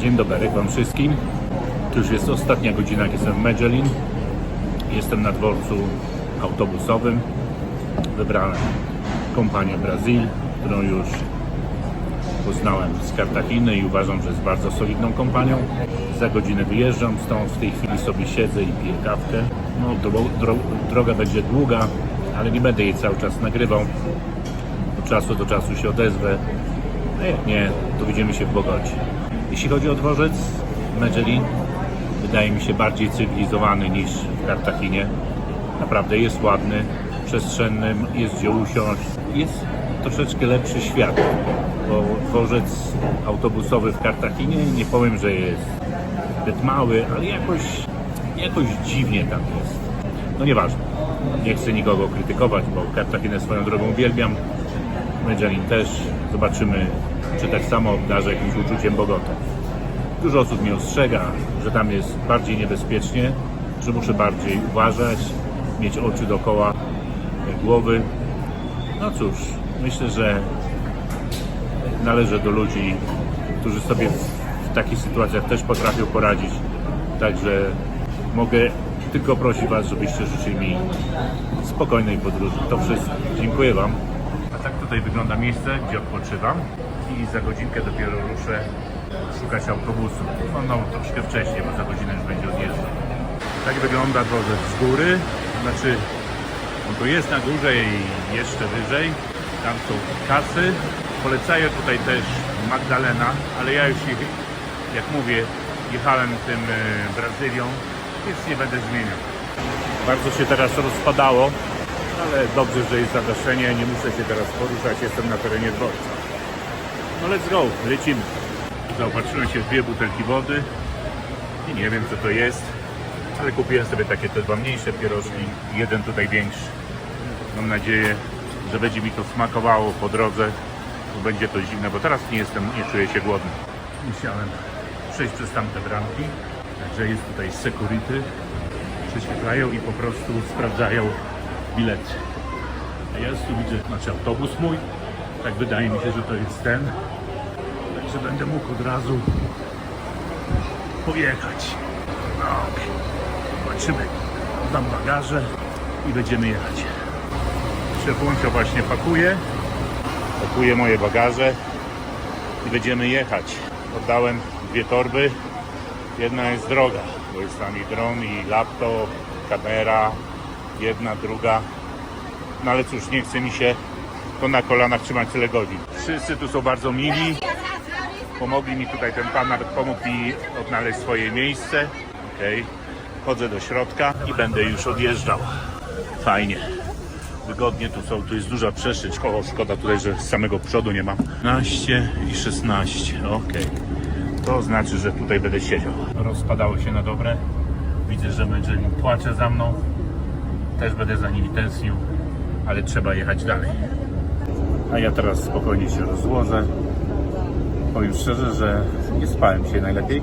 Dzień dobry Wam wszystkim. To już jest ostatnia godzina, jestem w Medellin. Jestem na dworcu autobusowym. Wybrałem kompanię Brazil, którą już poznałem z Kartaginy i uważam, że jest bardzo solidną kompanią. Za godzinę wyjeżdżam stąd, w tej chwili sobie siedzę i piję kawkę. No, dro, dro, droga będzie długa, ale nie będę jej cały czas nagrywał. Od czasu do czasu się odezwę. A jak nie, to widzimy się w Bogocie. Jeśli chodzi o dworzec Medellin, wydaje mi się bardziej cywilizowany niż w Kartaginie. Naprawdę jest ładny, przestrzenny, jest gdzie usiąść. Jest troszeczkę lepszy świat, bo dworzec autobusowy w Kartaginie nie powiem, że jest zbyt mały, ale jakoś, jakoś dziwnie tam jest. No nieważne, nie chcę nikogo krytykować, bo Kartaginę swoją drogą uwielbiam. Medellin też. Zobaczymy, czy tak samo obdarzę jakimś uczuciem Bogotę. Dużo osób mnie ostrzega, że tam jest bardziej niebezpiecznie, że muszę bardziej uważać, mieć oczy dookoła głowy. No cóż, myślę, że należę do ludzi, którzy sobie w takich sytuacjach też potrafią poradzić. Także mogę tylko prosić Was, żebyście życzyli mi spokojnej podróży. To wszystko. Dziękuję Wam. A tak tutaj wygląda miejsce, gdzie odpoczywam i za godzinkę dopiero ruszę szukać autobusu. No, no troszkę wcześniej, bo za godzinę już będzie odjeżdżał. Tak wygląda dworzec z góry, znaczy on tu jest na górze i jeszcze wyżej. Tam są kasy. Polecaję tutaj też Magdalena, ale ja już ich, jak mówię, jechałem tym e, Brazylią, więc nie będę zmieniał. Bardzo się teraz rozpadało, ale dobrze, że jest zadaszenie, nie muszę się teraz poruszać, jestem na terenie dworca. No let's go, lecimy. Zaopatrzyłem się w dwie butelki wody i nie wiem co to jest, ale kupiłem sobie takie te dwa mniejsze pierożki, jeden tutaj większy. Mam nadzieję, że będzie mi to smakowało po drodze, bo będzie to zimne, bo teraz nie jestem, nie czuję się głodny. Musiałem przejść przez tamte bramki, także jest tutaj security, prześwietlają i po prostu sprawdzają bilety. A ja tu widzę, znaczy autobus mój, tak wydaje mi się, że to jest ten, także będę mógł od razu pojechać. No, okej. Zobaczymy. Dam bagaże i będziemy jechać. Szefuncia właśnie pakuje. Pakuje moje bagaże i będziemy jechać. Oddałem dwie torby. Jedna jest droga, bo jest tam i dron, i laptop, kamera, jedna, druga. No ale cóż, nie chce mi się to na kolanach trzymać tyle godzin. Wszyscy tu są bardzo mili. Pomogli mi tutaj, ten pan nawet pomógł mi odnaleźć swoje miejsce. Okej, chodzę do środka i będę już odjeżdżał. Fajnie. Wygodnie tu są, tu jest duża przestrzeń. O, szkoda tutaj, że z samego przodu nie mam. 15 i 16, okej. To znaczy, że tutaj będę siedział. Rozpadało się na dobre. Widzę, że Medellin płacze za mną. Też będę za nimi tęsknił, ale trzeba jechać dalej. A ja teraz spokojnie się rozłożę. Powiem szczerze, że nie spałem się najlepiej.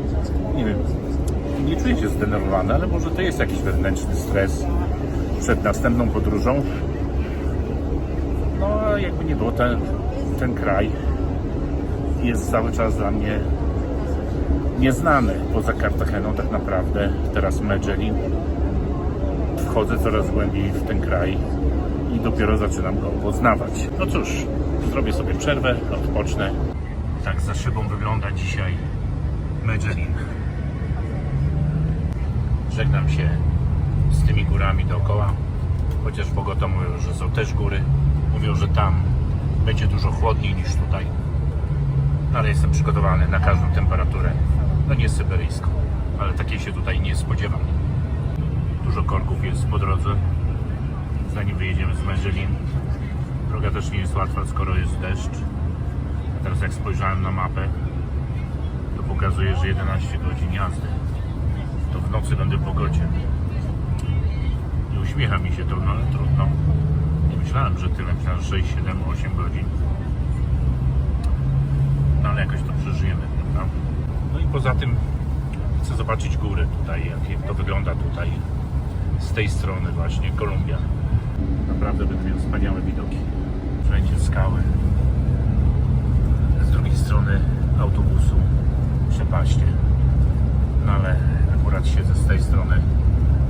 Nie wiem, nie czuję się zdenerwowany, ale może to jest jakiś wewnętrzny stres przed następną podróżą. No, a jakby nie było, ten, ten kraj jest cały czas dla mnie nieznany poza Kartageną tak naprawdę. Teraz Medellin. Wchodzę coraz głębiej w ten kraj i dopiero zaczynam go poznawać. No cóż, zrobię sobie przerwę, odpocznę. Tak za szybą wygląda dzisiaj Medellin. Żegnam się z tymi górami dookoła, chociaż w mówią, że są też góry. Mówią, że tam będzie dużo chłodniej niż tutaj. Ale jestem przygotowany na każdą temperaturę. No nie syberyjską, ale takiej się tutaj nie spodziewam. Dużo korków jest po drodze, zanim wyjedziemy z Medellin. Droga też nie jest łatwa, skoro jest deszcz. Teraz jak spojrzałem na mapę, to pokazuje, że 11 godzin jazdy. To w nocy będę w Bogocie. Nie uśmiecha mi się to, no ale trudno. Nie myślałem, że tyle. Myślałem, że 6, 7, 8 godzin. No ale jakoś to przeżyjemy, prawda? No i poza tym chcę zobaczyć góry tutaj, jak, to wygląda tutaj. Z tej strony właśnie, Kolumbia. Naprawdę miał wspaniałe widoki. Wszędzie skały strony autobusu przepaście. No ale akurat siedzę z tej strony,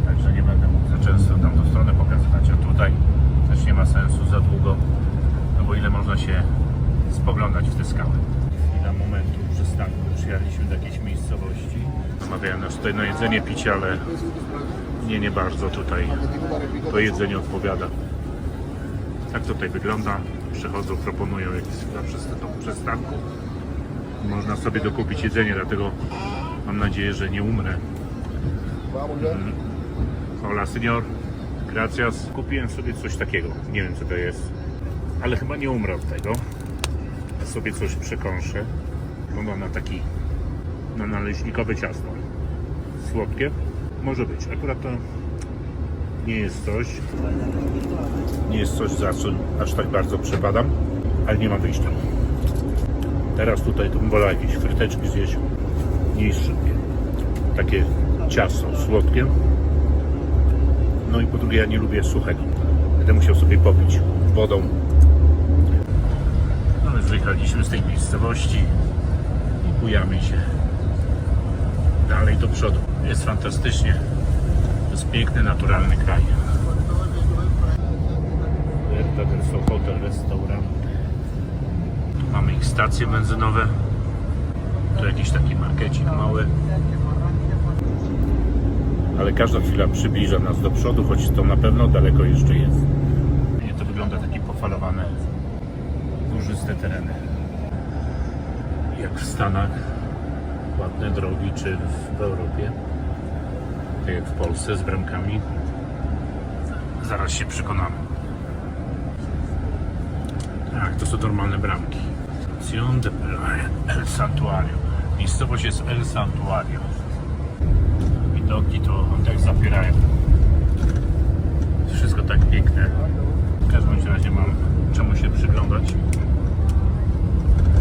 także nie będę mógł za często tamtą stronę pokazywać, a tutaj też nie ma sensu za długo, no bo ile można się spoglądać w te skały. Chwila momentu przystanku, przyjechaliśmy do jakiejś miejscowości. Namawiają nas tutaj na jedzenie, picie, ale nie, nie bardzo tutaj to jedzenie odpowiada. Tak tutaj wygląda. Przychodzą, proponują z tego przystanku. Można sobie dokupić jedzenie, dlatego mam nadzieję, że nie umrę. Mm. Hola, señor. Gracias. Kupiłem sobie coś takiego. Nie wiem, co to jest, ale chyba nie umrę od tego. Sobie coś przekąszę. Wygląda na taki na naleśnikowe ciasto. Słodkie. Może być. Akurat to nie jest coś. Nie jest coś, za co aż tak bardzo przepadam, ale nie ma wyjścia. Teraz tutaj to bym wolał jakieś fryteczki zjeść niż takie ciasto słodkie. No i po drugie ja nie lubię suchego. Będę musiał sobie popić wodą. No więc wyjechaliśmy z tej miejscowości i bujamy się dalej do przodu. Jest fantastycznie. Jest piękny, naturalny kraj. Sol Hotel Restaurant. Tu mamy ich stacje benzynowe. Tu jakiś taki markecik mały. Ale każda chwila przybliża nas do przodu, choć to na pewno daleko jeszcze jest. Nie, to wygląda takie pofalowane, górzyste tereny. Jak w Stanach, ładne drogi, czy w Europie. Tak jak w Polsce z bramkami. Zaraz się przekonamy. Tak, to są normalne bramki. Cion de El Santuario. Miejscowość jest El Santuario. Widoki to tak zapierają. Wszystko tak piękne. W każdym razie mam czemu się przyglądać.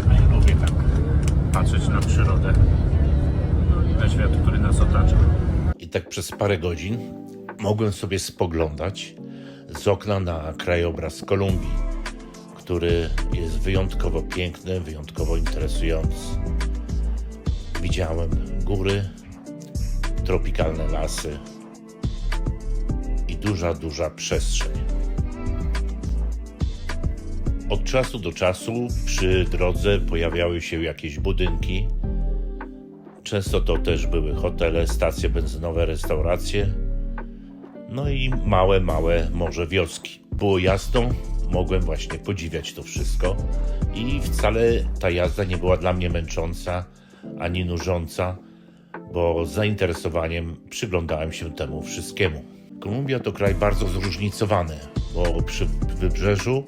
A ja lubię tak patrzeć na przyrodę, na świat, który nas otacza. I tak przez parę godzin mogłem sobie spoglądać z okna na krajobraz Kolumbii, który jest wyjątkowo piękny, wyjątkowo interesujący. Widziałem góry, tropikalne lasy i duża, duża przestrzeń. Od czasu do czasu przy drodze pojawiały się jakieś budynki, Często to też były hotele, stacje benzynowe, restauracje. No i małe, małe może wioski. Było jasno, mogłem właśnie podziwiać to wszystko i wcale ta jazda nie była dla mnie męcząca ani nużąca, bo z zainteresowaniem przyglądałem się temu wszystkiemu. Kolumbia to kraj bardzo zróżnicowany, bo przy wybrzeżu,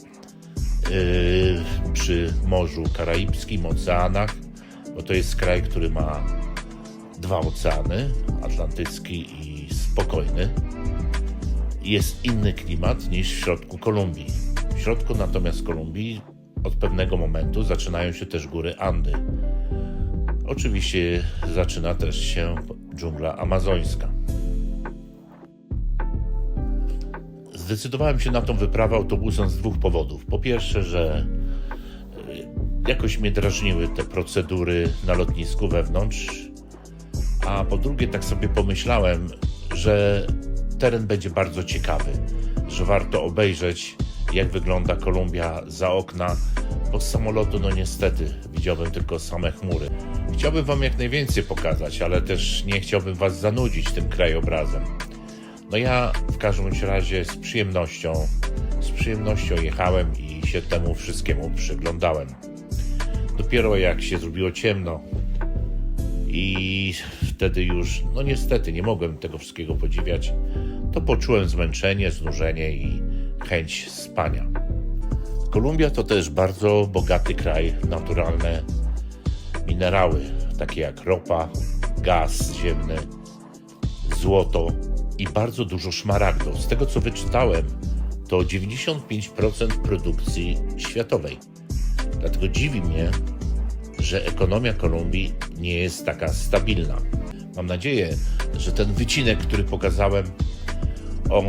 yy, przy Morzu Karaibskim, oceanach, bo to jest kraj, który ma dwa oceany, Atlantycki i spokojny. Jest inny klimat niż w środku Kolumbii. W środku natomiast Kolumbii od pewnego momentu zaczynają się też góry Andy. Oczywiście zaczyna też się dżungla amazońska. Zdecydowałem się na tą wyprawę autobusem z dwóch powodów. Po pierwsze, że y, jakoś mnie drażniły te procedury na lotnisku wewnątrz, a po drugie, tak sobie pomyślałem, że teren będzie bardzo ciekawy, że warto obejrzeć, jak wygląda Kolumbia za okna. Bo z samolotu, no niestety, widziałbym tylko same chmury. Chciałbym Wam jak najwięcej pokazać, ale też nie chciałbym Was zanudzić tym krajobrazem. No ja w każdym razie z przyjemnością, z przyjemnością jechałem i się temu wszystkiemu przyglądałem. Dopiero jak się zrobiło ciemno, i wtedy już, no niestety, nie mogłem tego wszystkiego podziwiać. To poczułem zmęczenie, znużenie i chęć spania. Kolumbia to też bardzo bogaty kraj, naturalne minerały, takie jak ropa, gaz ziemny, złoto i bardzo dużo szmaragdów. Z tego co wyczytałem, to 95% produkcji światowej. Dlatego dziwi mnie, że ekonomia Kolumbii nie jest taka stabilna. Mam nadzieję, że ten wycinek, który pokazałem o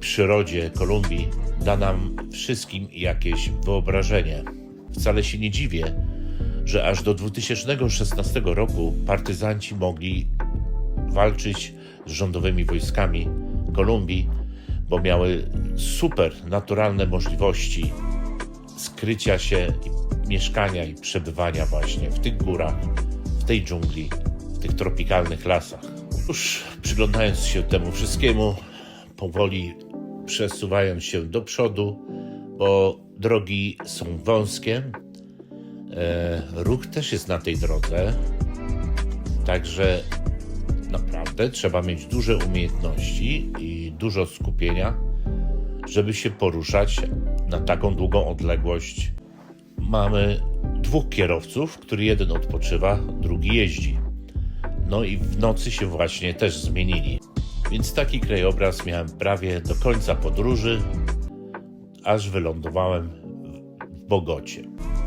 przyrodzie Kolumbii, da nam wszystkim jakieś wyobrażenie. Wcale się nie dziwię, że aż do 2016 roku partyzanci mogli walczyć z rządowymi wojskami Kolumbii, bo miały super naturalne możliwości skrycia się, mieszkania i przebywania właśnie w tych górach, w tej dżungli, w tych tropikalnych lasach. Już przyglądając się temu wszystkiemu, powoli przesuwając się do przodu, bo drogi są wąskie, e, ruch też jest na tej drodze, także naprawdę trzeba mieć duże umiejętności i dużo skupienia, żeby się poruszać na taką długą odległość. Mamy dwóch kierowców, który jeden odpoczywa, drugi jeździ. No i w nocy się właśnie też zmienili. Więc taki krajobraz miałem prawie do końca podróży, aż wylądowałem w Bogocie.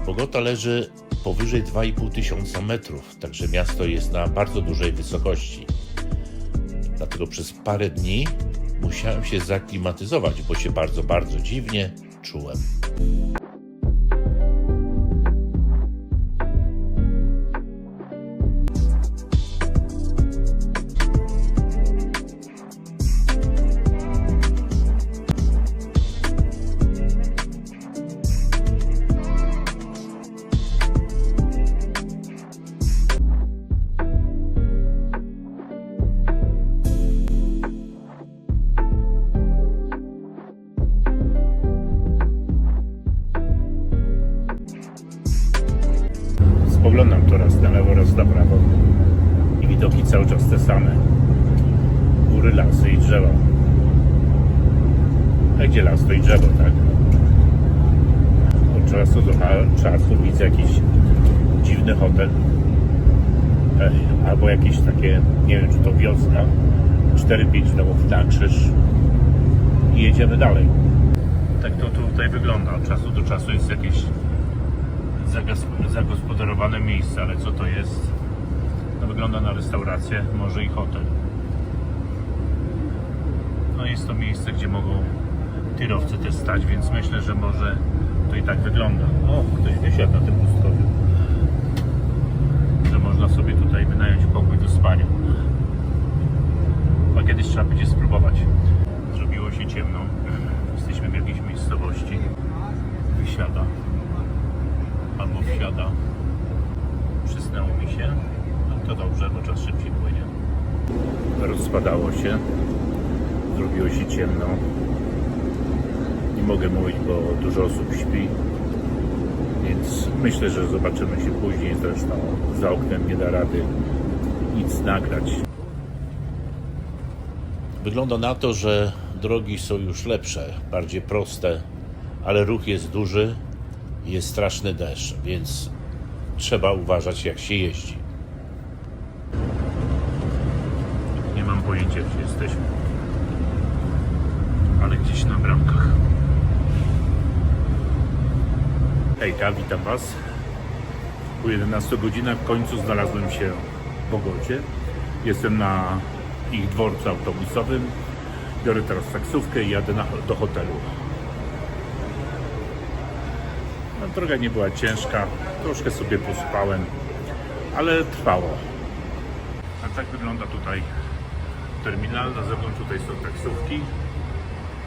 Bogota leży powyżej 2,5 tysiąca metrów, także miasto jest na bardzo dużej wysokości. Dlatego przez parę dni musiałem się zaklimatyzować, bo się bardzo, bardzo dziwnie czułem. A gdzie las, to i drzewo, tak? Od czasu do czasu widzę jakiś dziwny hotel. Albo jakieś takie, nie wiem czy to wioska. 4-5 domów na krzyż. I jedziemy dalej. Tak to tutaj wygląda. Od czasu do czasu jest jakieś zagospodarowane miejsce, ale co to jest? No wygląda na restaurację, może i hotel. No jest to miejsce, gdzie mogą tirowcy też stać, więc myślę, że może to i tak wygląda. O, ktoś wysiadł na tym pustkowiu. Że można sobie tutaj wynająć pokój do spania. Chyba kiedyś trzeba będzie spróbować. Zrobiło się ciemno. Jesteśmy w jakiejś miejscowości. Wysiada albo wsiada. Przysnęło mi się. No to dobrze, bo czas szybciej płynie. Rozpadało się. Zrobiło się ciemno. Nie mogę mówić, bo dużo osób śpi. Więc myślę, że zobaczymy się później. Zresztą za oknem nie da rady nic nagrać. Wygląda na to, że drogi są już lepsze, bardziej proste, ale ruch jest duży i jest straszny deszcz, więc trzeba uważać jak się jeździ. Nie mam pojęcia, gdzie jesteśmy. Ale gdzieś na bramkach. Hejka, witam Was. Po 11 godzinach w końcu znalazłem się w Bogocie. Jestem na ich dworcu autobusowym. Biorę teraz taksówkę i jadę na, do hotelu. No, droga nie była ciężka, troszkę sobie pospałem, ale trwało. A tak wygląda tutaj terminal. Na zewnątrz tutaj są taksówki.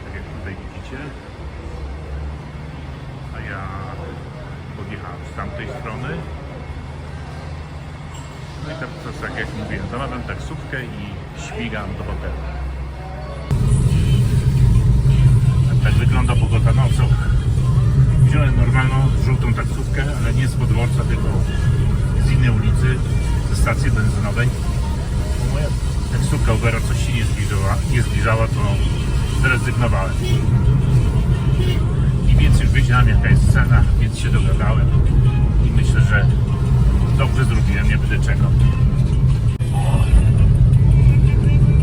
Tak jak tutaj widzicie. A ja z tamtej strony. No i teraz tak jak mówiłem, zamawiam taksówkę i śmigam do hotelu. A tak wygląda Bogota nocą. Wziąłem normalną, żółtą taksówkę, ale nie z podworca, tylko z innej ulicy, ze stacji benzynowej. Bo moja taksówka Ubera coś się nie zbliżała, nie zbliżała, to zrezygnowałem. I więc już wiedziałem jaka jest cena, więc się dogadałem. Że dobrze zrobiłem, nie będę czekał.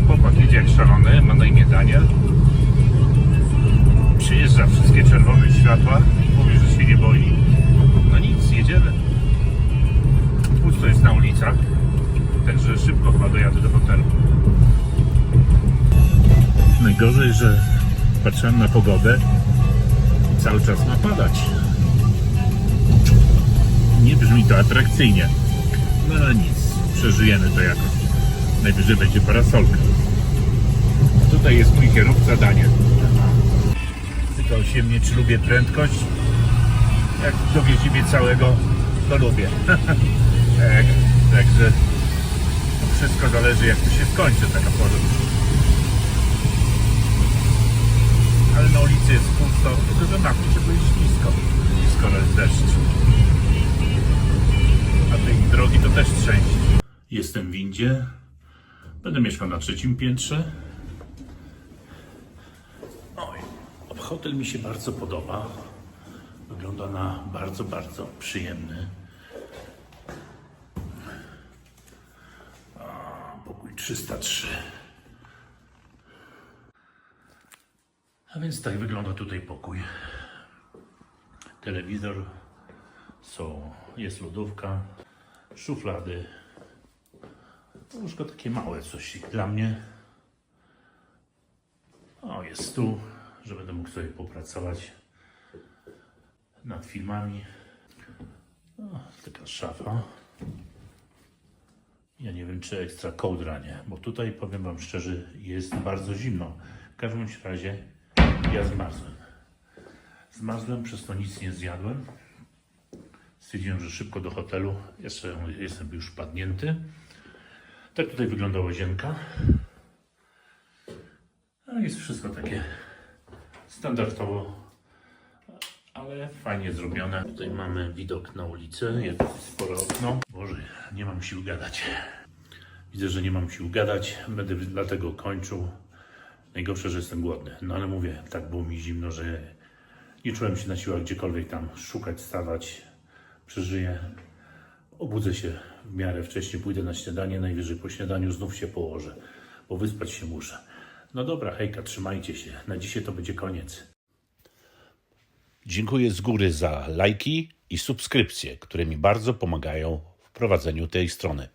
Chłopak jedzie jak szalony, ma na imię Daniel. Przyjeżdża wszystkie czerwone światła i mówi, że się nie boi. No nic, jedziemy. Pusto jest na ulicach, także szybko chyba dojadę do hotelu. Najgorzej, że patrzyłem na pogodę i cały czas ma padać. Nie brzmi to atrakcyjnie. No ale nic, przeżyjemy to jakoś. Najwyżej będzie parasolka. Tutaj jest mój kierowca Daniel. Pytał się mnie, czy lubię prędkość. Jak dowiezie mnie całego, to lubię. tak, także wszystko zależy jak to się skończy taka podróż. Ale na ulicy jest pusto, tylko że na trzeba iść nisko, skoro jest deszcz. A tej drogi to też trzęsie. Jestem w windzie. Będę mieszkał na trzecim piętrze. Oj, hotel mi się bardzo podoba. Wygląda na bardzo, bardzo przyjemny. Pokój 303. A więc tak wygląda tutaj pokój. Telewizor, są, jest lodówka, szuflady. Łóżko takie małe coś dla mnie. O, jest stół, że będę mógł sobie popracować nad filmami. O, taka szafa. Ja nie wiem, czy ekstra kołdra nie, bo tutaj powiem Wam szczerze, jest bardzo zimno. W każdym razie ja zmarzłem. Zmarzłem, przez to nic nie zjadłem. Stwierdziłem, że szybko do hotelu. Jeszcze jestem już padnięty. Tak tutaj wygląda łazienka. A jest wszystko takie standardowo, ale fajnie zrobione. Tutaj mamy widok na ulicę, jest spore okno. Boże, nie mam sił gadać. Widzę, że nie mam sił gadać, będę dlatego kończył. Najgorsze, że jestem głodny. No ale mówię, tak było mi zimno, że nie czułem się na siłach gdziekolwiek tam szukać, stawać. Przeżyję. Obudzę się w miarę wcześniej, pójdę na śniadanie, najwyżej po śniadaniu znów się położę, bo wyspać się muszę. No dobra, hejka, trzymajcie się. Na dzisiaj to będzie koniec. Dziękuję z góry za lajki i subskrypcje, które mi bardzo pomagają w prowadzeniu tej strony.